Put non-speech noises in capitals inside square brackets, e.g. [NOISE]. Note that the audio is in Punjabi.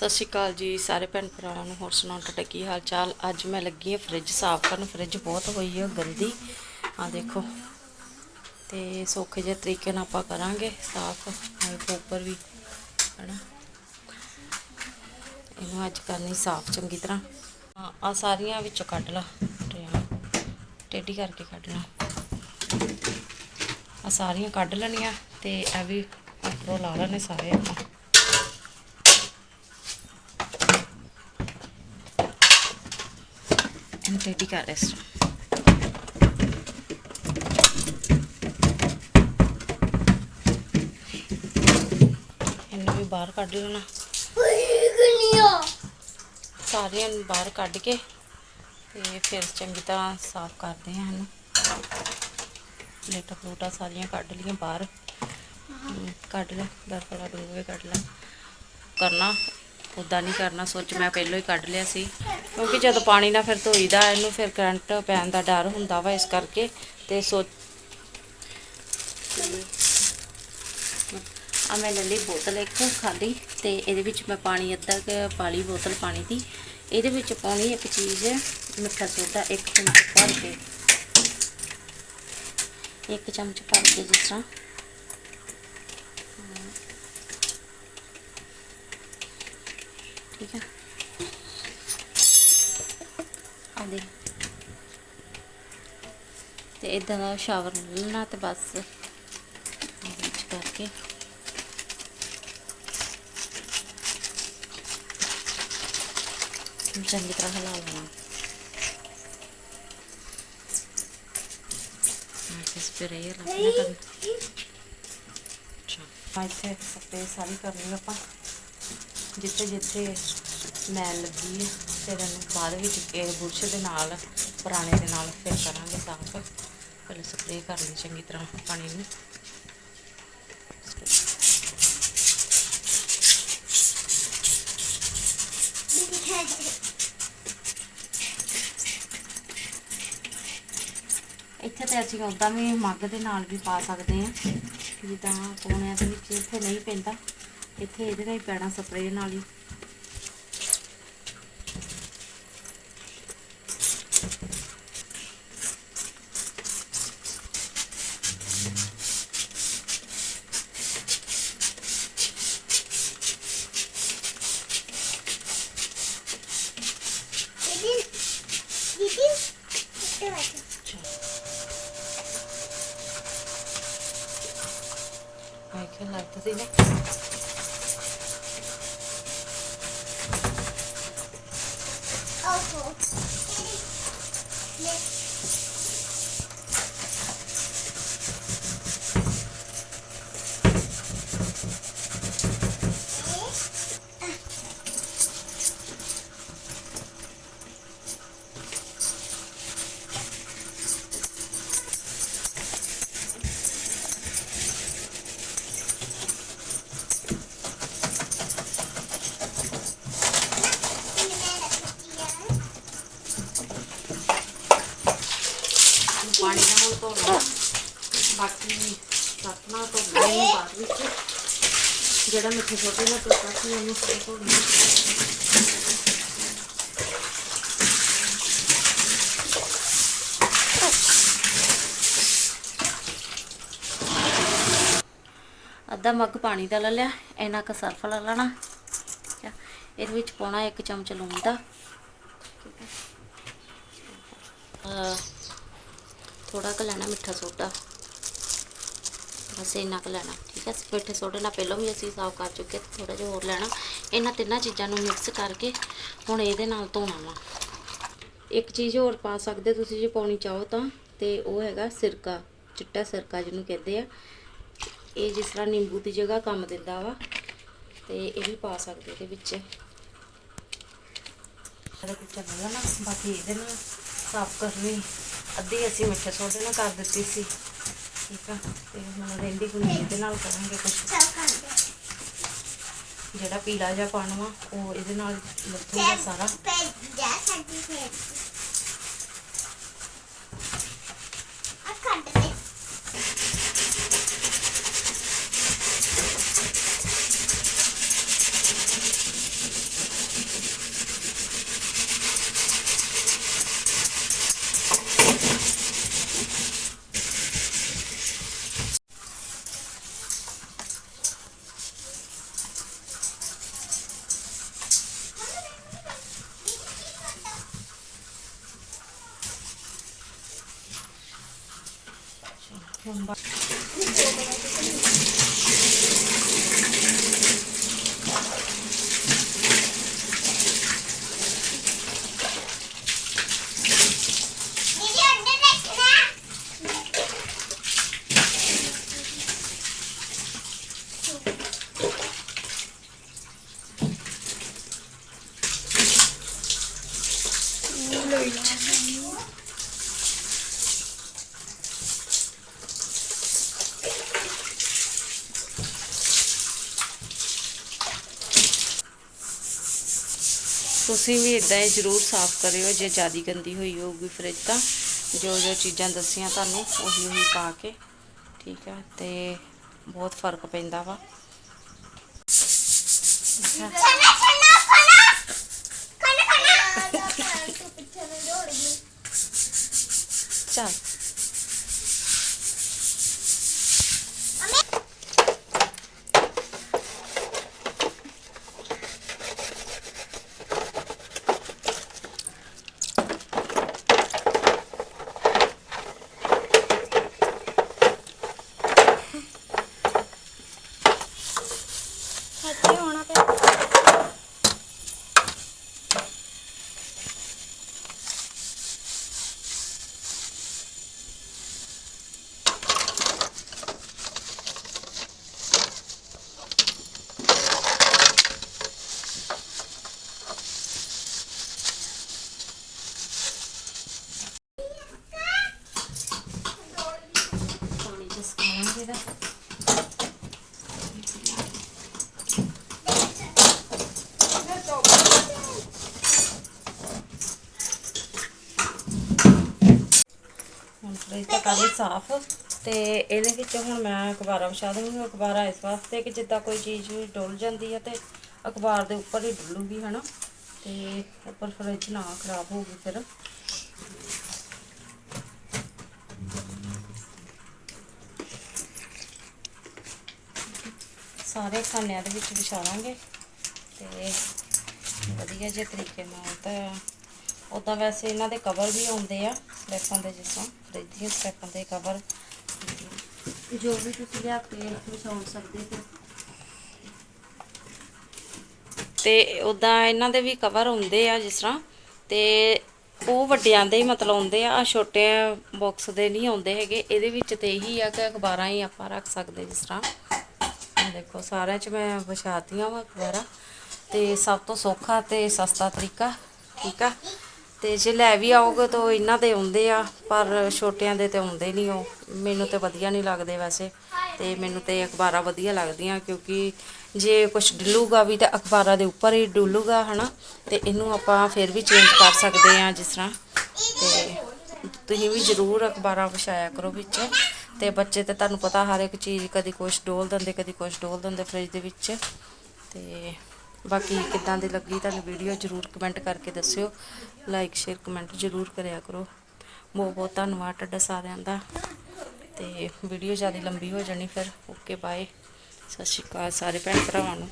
ਸਤਿ ਸ਼੍ਰੀ ਅਕਾਲ ਜੀ, ਸਾਰੇ ਭੈਣ ਭਰਾਵਾਂ ਨੂੰ ਹੋਰ ਸੁਣਾਓ, ਤੁਹਾਡਾ ਕੀ ਹਾਲ ਚਾਲ? ਅੱਜ ਮੈਂ ਲੱਗੀ ਹਾਂ ਫ੍ਰਿਜ ਸਾਫ਼ ਕਰਨ। ਫ੍ਰਿਜ ਬਹੁਤ ਹੋਈ ਹੈ ਗੰਦੀ। ਆ ਦੇਖੋ। ਤੇ ਸੌਖੇ ਜਿਹੇ ਤਰੀਕੇ ਨਾਲ ਆਪਾਂ ਕਰਾਂਗੇ ਸਾਫ਼। ਆਹ ਉੱਪਰ ਵੀ, ਹਨਾ। ਇਹਨੂੰ ਅੱਜ ਕਰਨੀ ਸਾਫ਼, ਚੰਗੀ ਤਰ੍ਹਾਂ। ਆ ਆਹ ਸਾਰੀਆਂ ਵਿੱਚੋਂ ਕੱਢ ਲਾ। ਟੇਢੀ ਕਰਕੇ ਕੱਢ ਲਾ। ਆ ਸਾਰੀਆਂ ਕੱਢ ਲੈਣੀਆਂ ਤੇ ਇਹ ਵੀ ਉੱਪਰੋਂ ਲਾ ਲੈਣੇ ਸਾਰੇ ਆਪਾਂ। ਇਹਨੂੰ ਟੇਢੀ ਕਰ ਇਹਨੂੰ ਵੀ ਬਾਹਰ ਕੱਢ ਲੈਣਾ ਸਾਰਿਆਂ ਨੂੰ ਬਾਹਰ ਕੱਢ ਕੇ ਤੇ ਫਿਰ ਚੰਗੀ ਤਰ੍ਹਾਂ ਸਾਫ਼ ਕਰਦੇ ਹਾਂ ਇਹਨੂੰ। ਪਲੇਟਾਂ ਪਲੂਟਾਂ ਸਾਰੀਆਂ ਕੱਢ ਲਈਆਂ ਬਾਹਰ। ਕੱਢ ਲੈ ਬਰਫੜਾ ਡੂਵੇ ਕੱਢ ਲੈ। ਕਰਨਾ ਉਦਾਂ ਨਹੀਂ ਕਰਨਾ, ਸੋਚ ਮੈਂ ਪਹਿਲਾਂ ਹੀ ਕੱਢ ਲਿਆ ਸੀ। ਕਿਉਂਕਿ ਜਦੋਂ ਪਾਣੀ ਨਾਲ ਫਿਰ ਧੋਈਦਾ, ਇਹਨੂੰ ਫਿਰ ਕਰੰਟ ਪੈਣ ਦਾ ਡਰ ਹੁੰਦਾ ਵਾ ਇਸ ਕਰਕੇ ਤੇ ਸੋਚ ਆ ਮੈਂ ਲੈ ਲਈ ਬੋਤਲ ਇੱਕ ਖਾਲੀ ਤੇ ਇਹਦੇ ਵਿੱਚ ਮੈਂ ਪਾਣੀ, ਅੱਧਾ ਕੁ ਪਾ ਲਈ ਬੋਤਲ ਪਾਣੀ ਦੀ। ਇਹਦੇ ਵਿੱਚ ਪਾਉਣੀ ਇੱਕ ਚੀਜ਼, ਮਿੱਠਾ ਸੋਡਾ ਇੱਕ ਚਮਚ ਭਰ ਕੇ। ਇੱਕ ਚਮਚ ਭਰ ਕੇ ਜਿਸ ਤਰ੍ਹਾਂ। ਠੀਕ ਹੈ। ਆ ਦੇ ਤੇ ਇਦਾਂ ਦਾ ਸ਼ਾਵਰ ਲੈਣਾ ਤੇ ਬਸ ਕਰਕੇ। ਚੰਗੀ ਤਰ੍ਹਾਂ ਹਿਲਾ ਲੈਣਾ। ਇਸ ਸਪਰੇ ਲੱਗਣਾ ਕਰਨ ਅੱਛਾ ਇੱਥੇ ਸਪਰੇ ਸਾਰੀ ਕਰਨੀ ਆਪਾਂ। ਜਿੱਥੇ ਜਿੱਥੇ ਮੈਲ ਲੱਗੀ ਹੈ ਫਿਰ ਬਾਅਦ ਵਿੱਚ ਇਹ ਬੁਰਸ਼ ਦੇ ਨਾਲ, ਪੁਰਾਣੇ ਦੇ ਨਾਲ ਫਿਰ ਕਰਾਂਗੇ ਸਾਫ਼। ਪਹਿਲੇ ਸਪਰੇਅ ਕਰ ਲਈ ਚੰਗੀ ਤਰ੍ਹਾਂ ਪਾਣੀ ਨੂੰ। ਇੱਥੇ ਤੇ ਅਸੀਂ ਉੱਦਾਂ ਵੀ ਮੱਗ ਦੇ ਨਾਲ ਵੀ ਪਾ ਸਕਦੇ ਹਾਂ, ਜਿੱਦਾਂ ਕੋਣਿਆਂ ਦੇ ਵਿੱਚ ਇੱਥੇ ਨਹੀਂ ਪੈਂਦਾ। ਇੱਥੇ ਇਹਦੇ ਨਾਲ ਹੀ ਪੈਣਾ ਸਪਰੇਅ ਨਾਲ ਹੀ। ਮੈਂ ਕਿਹਾ ਲੱਗਦਾ ਸੀ ਬਾਕੀ ਸੱਤਨਾ ਤੋਂ ਬਾਅਦ ਵਿੱਚ ਜਿਹੜਾ ਮਿੱਠੇ ਛੋਟੇ ਨਾਲ ਟੁੱਟਾ ਸੀ ਉਹਨੂੰ ਫਿਰ ਅੱਧਾ ਮੱਗ ਪਾਣੀ ਦਾ ਲੈ ਲਿਆ ਇਹਨਾਂ ਕ ਸਰਫ ਲੈ ਲੈਣਾ ਠੀਕ ਆ। ਇਹਦੇ ਵਿੱਚ ਪਾਉਣਾ ਇੱਕ ਚਮਚ ਲੂਣ ਦਾ ਠੀਕ ਹੈ ਥੋੜਾ ਕੁ ਲੈਣਾ ਮਿੱਠਾ ਸੋਡਾ ਬਸ ਇੰਨਾ ਕੁ ਲੈਣਾ, ਠੀਕ ਹੈ? ਮਿੱਠੇ ਸੋਡੇ ਨਾਲ ਪਹਿਲਾਂ ਵੀ ਅਸੀਂ ਸਾਫ਼ ਕਰ ਚੁੱਕੇ ਤੇ ਥੋੜਾ ਜਿਹਾ ਹੋਰ ਲੈਣਾ। ਇਹਨਾਂ ਤਿੰਨਾਂ ਚੀਜ਼ਾਂ ਨੂੰ ਮਿਕਸ ਕਰਕੇ ਹੁਣ ਇਹਦੇ ਨਾਲ ਧੋਣਾ ਵਾ। ਇੱਕ ਚੀਜ਼ ਹੋਰ ਪਾ ਸਕਦੇ ਤੁਸੀਂ ਜੇ ਪਾਉਣੀ ਚਾਹੋ ਤਾਂ, ਤੇ ਉਹ ਹੈਗਾ ਸਿਰਕਾ, ਚਿੱਟਾ ਸਿਰਕਾ ਜਿਹਨੂੰ ਕਹਿੰਦੇ ਆ। ਇਹ ਜਿਸ ਤਰ੍ਹਾਂ ਨਿੰਬੂ ਦੀ ਜਗ੍ਹਾ ਕੰਮ ਦਿੰਦਾ ਵਾ, ਤੇ ਇਹ ਵੀ ਪਾ ਸਕਦੇ ਇਹਦੇ ਵਿੱਚ। ਇਹਦਾ ਕੁਝ ਨਾ, ਬਾਕੀ ਇਹਦੇ ਨਾਲ ਸਾਫ਼ ਕਰਨੀ ਅੱਧੀ ਅਸੀਂ ਮਿੱਠੇ ਸੋਡੇ ਨਾਲ ਕਰ ਦਿੱਤੀ ਸੀ। ਠੀਕ ਆ, ਤੇ ਹੁਣ ਰਹਿੰਦੀ ਗੁਣੀ ਇਹਦੇ ਨਾਲ ਕਰਾਂਗੇ ਕੁਝ ਜਿਹੜਾ ਪੀਲਾ ਜਿਹਾ ਪਾਣੀ ਵਾ, ਉਹ ਇਹਦੇ ਨਾਲ ਲੱਥੂਗਾ ਸਾਰਾ। ਹੁਣ ਬਾ- ਤੁਸੀਂ ਵੀ ਇਦਾਂ ਹੀ ਜ਼ਰੂਰ ਸਾਫ਼ ਕਰਿਓ ਜੇ ਜ਼ਿਆਦਾ ਗੰਦੀ ਹੋਈ ਹੋਊਗੀ ਫ੍ਰਿਜ ਤਾਂ। ਜੋ ਜੋ ਚੀਜ਼ਾਂ ਦੱਸੀਆਂ ਤੁਹਾਨੂੰ ਉਹੀ ਉਹੀ ਪਾ ਕੇ ਠੀਕ ਆ? ਤੇ ਬਹੁਤ ਫ਼ਰਕ ਪੈਂਦਾ ਵਾ। [LAUGHS] ਚੱਲ ਹੱਥੇ ਹੋਣਾ ਪਿਆ ਪਾਣੀ ਚ ਸੁਕਾਵਾਂਗੇ ਦਾ ਹੁਣ ਤਾਂ ਕਰ ਲਈ ਸਾਫ਼। ਤੇ ਇਹਦੇ ਵਿੱਚ ਹੁਣ ਮੈਂ ਅਖਬਾਰਾਂ ਵਿਛਾ ਦੂੰਗੀ ਅਖਬਾਰਾਂ ਇਸ ਵਾਸਤੇ ਕਿ ਜਿੱਦਾਂ ਕੋਈ ਚੀਜ਼ ਵੀ ਡੁੱਲ ਜਾਂਦੀ ਹੈ ਤੇ ਅਖਬਾਰ ਦੇ ਉੱਪਰ ਹੀ ਡੁੱਲੂਗੀ, ਹਨਾ। ਤੇ ਉੱਪਰ ਫਰਿੱਜ ਨਾ ਖਰਾਬ ਹੋਊਗੀ ਫਿਰ। ਸਾਰੇ ਖਾਨਿਆਂ ਦੇ ਵਿੱਚ ਵਿਛਾ ਲਾਂਗੇ। ਤੇ ਵਧੀਆ ਜਿਹੇ ਤਰੀਕੇ ਨਾਲ ਤਾਂ ਉਦਾਂ ਵੈਸੇ ਇਹਨਾਂ ਦੇ ਕਵਰ ਵੀ ਆਉਂਦੇ ਆ ਸਲੈਪਾਂ ਦੇ ਜਿਸ ਦੀਆਂ ਸਲੈਪਾਂ ਦੇ ਕਵਰ ਜੋ ਵੀ ਤੁਸੀਂ ਲਿਆ ਕੇ ਵਿਛਾਉਣ ਸਕਦੇ ਹੋ। ਤੇ ਉਦਾਂ ਇਹਨਾਂ ਦੇ ਵੀ ਕਵਰ ਹੁੰਦੇ ਆ ਜਿਸ ਤਰ੍ਹਾਂ। ਤੇ ਉਹ ਵੱਡਿਆਂ ਦੇ ਹੀ ਮਤਲਬ ਆਉਂਦੇ ਆ ਆਹ ਛੋਟੇ ਬਾਕਸ ਦੇ ਨਹੀਂ ਆਉਂਦੇ ਹੈਗੇ। ਇਹਦੇ ਵਿੱਚ ਤੇ ਇਹੀ ਆ ਕਿ ਅਖਬਾਰਾਂ ਹੀ ਆਪਾਂ ਰੱਖ ਸਕਦੇ ਜਿਸ ਤਰ੍ਹਾਂ। ਦੇਖੋ ਸਾਰਿਆਂ 'ਚ ਮੈਂ ਵਿਛਾਤੀਆਂ ਵਾ ਅਖਬਾਰਾਂ। ਤੇ ਸਭ ਤੋਂ ਸੌਖਾ ਤੇ ਸਸਤਾ ਤਰੀਕਾ ਠੀਕ ਆ? ਤੇ ਜੇ ਲੈ ਵੀ ਆਓਗੇ ਤਾਂ ਇਹਨਾਂ ਦੇ ਆਉਂਦੇ ਆ, ਪਰ ਛੋਟਿਆਂ ਦੇ ਤੇ ਆਉਂਦੇ ਨਹੀਂ ਉਹ। ਮੈਨੂੰ ਤੇ ਵਧੀਆ ਨਹੀਂ ਲੱਗਦੇ ਵੈਸੇ, ਤੇ ਮੈਨੂੰ ਤੇ ਅਖਬਾਰਾਂ ਵਧੀਆ ਲੱਗਦੀਆਂ, ਕਿਉਂਕਿ ਜੇ ਕੁਝ ਡੁੱਲੂਗਾ ਵੀ ਤਾਂ ਅਖਬਾਰਾਂ ਦੇ ਉੱਪਰ ਹੀ ਡੁੱਲੂਗਾ, ਹਨਾ? ਤੇ ਇਹਨੂੰ ਆਪਾਂ ਫਿਰ ਵੀ ਚੇਂਜ ਕਰ ਸਕਦੇ ਆ ਜਿਸ ਤਰ੍ਹਾਂ। ਤੇ ਤੁਸੀਂ ਵੀ ਜ਼ਰੂਰ ਅਖਬਾਰਾਂ ਵਿਛਾਇਆ ਕਰੋ ਵਿੱਚ। ਤੇ ਬੱਚੇ ਤੇ ਤੁਹਾਨੂੰ ਪਤਾ ਹਰ ਇੱਕ ਚੀਜ਼ ਕਦੀ ਕੁਛ ਡੋਲ ਦਿੰਦੇ, ਕਦੀ ਕੁਛ ਡੋਲ ਦਿੰਦੇ ਫ੍ਰਿਜ ਦੇ ਵਿੱਚ। ਤੇ ਬਾਕੀ ਕਿੱਦਾਂ ਦੀ ਲੱਗੀ ਤੁਹਾਨੂੰ ਵੀਡੀਓ ਜ਼ਰੂਰ ਕਮੈਂਟ ਕਰਕੇ ਦੱਸਿਓ। ਲਾਈਕ ਸ਼ੇਅਰ ਕਮੈਂਟ ਜ਼ਰੂਰ ਕਰਿਆ ਕਰੋ। ਬਹੁਤ ਬਹੁਤ ਧੰਨਵਾਦ ਤੁਹਾਡਾ ਸਾਰਿਆਂ ਦਾ। ਤੇ ਵੀਡੀਓ ਜ਼ਿਆਦਾ ਲੰਬੀ ਹੋ ਜਾਣੀ ਫਿਰ। ਓਕੇ ਬਾਏ ਸਤਿ ਸ਼੍ਰੀ ਅਕਾਲ ਸਾਰੇ ਭੈਣ ਭਰਾਵਾਂ ਨੂੰ।